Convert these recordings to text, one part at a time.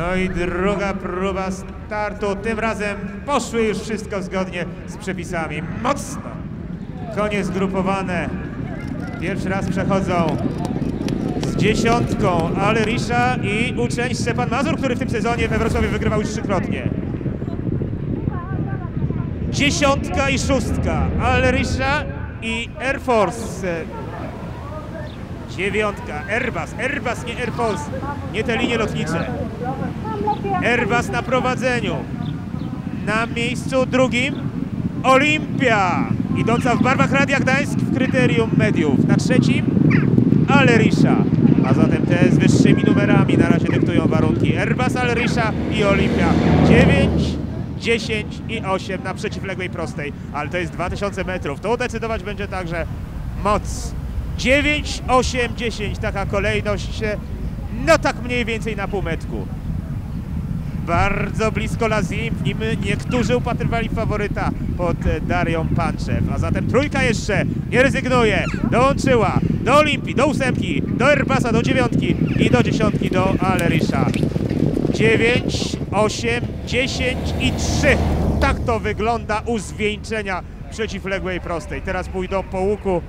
No i druga próba startu. Tym razem poszły już wszystko zgodnie z przepisami. Mocno. Konie zgrupowane. Pierwszy raz przechodzą z dziesiątką Alerisza i uczeń Szczepan Mazur, który w tym sezonie we Wrocławiu wygrywał już trzykrotnie. Dziesiątka i szóstka Alerisza i Air Force. Dziewiątka Airbus, Airbus nie Air Force, nie te linie lotnicze. Airbus na prowadzeniu. Na miejscu drugim Olimpia, idąca w barwach Radia Gdańsk w kryterium mediów. Na trzecim Alerisza. A zatem te z wyższymi numerami na razie dyktują warunki. Airbus, Alerisza i Olimpia. 9, 10 i 8 na przeciwległej prostej. Ale to jest 2000 metrów. To decydować będzie także moc. 9, 8, 10. Taka kolejność. e, No tak mniej więcej na półmetku. Bardzo blisko Lazim, w nim niektórzy upatrywali faworyta pod e, Darią Panczew. A zatem trójka jeszcze nie rezygnuje, dołączyła do Olimpii, do ósemki, do Airbusa, do dziewiątki i do dziesiątki do Alerisza. 9, 8, 10 i 3. Tak to wygląda u zwieńczenia przeciwległej prostej. Teraz pójdą po łuku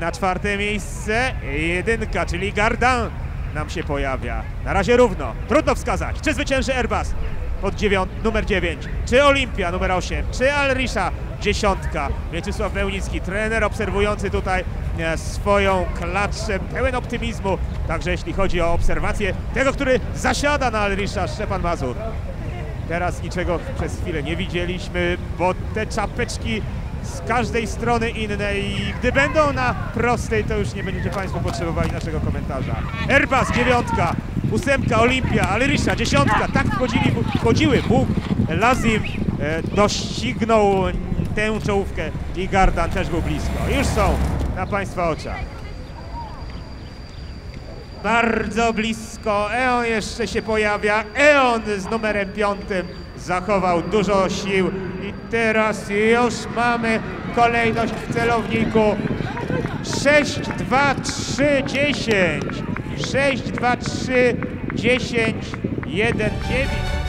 na czwarte miejsce jedynka, czyli Gardan nam się pojawia. Na razie równo. Trudno wskazać, czy zwycięży Airbus pod dziewią- numer 9, czy Olimpia numer 8, czy Alrisza dziesiątka. Mieczysław Bełnicki, trener obserwujący tutaj e, swoją klaczę, pełen optymizmu, także jeśli chodzi o obserwację tego, który zasiada na Alrisza, Szczepan Mazur. Teraz niczego przez chwilę nie widzieliśmy, bo te czapeczki z każdej strony innej. I Gdy będą na prostej, to już nie będziecie Państwo potrzebowali naszego komentarza. Airbus dziewiątka, ósemka Olimpia, Alerisza dziesiątka. Tak wchodzili, wchodziły. Bóg Lazim e, doścignął tę czołówkę i Gardan też był blisko. Już są na Państwa oczach. Bardzo blisko. Eon jeszcze się pojawia. Eon z numerem piątym zachował dużo sił. Teraz już mamy kolejność w celowniku. 6, 2, 3, 10. 6, 2, 3, 10, 1, 9.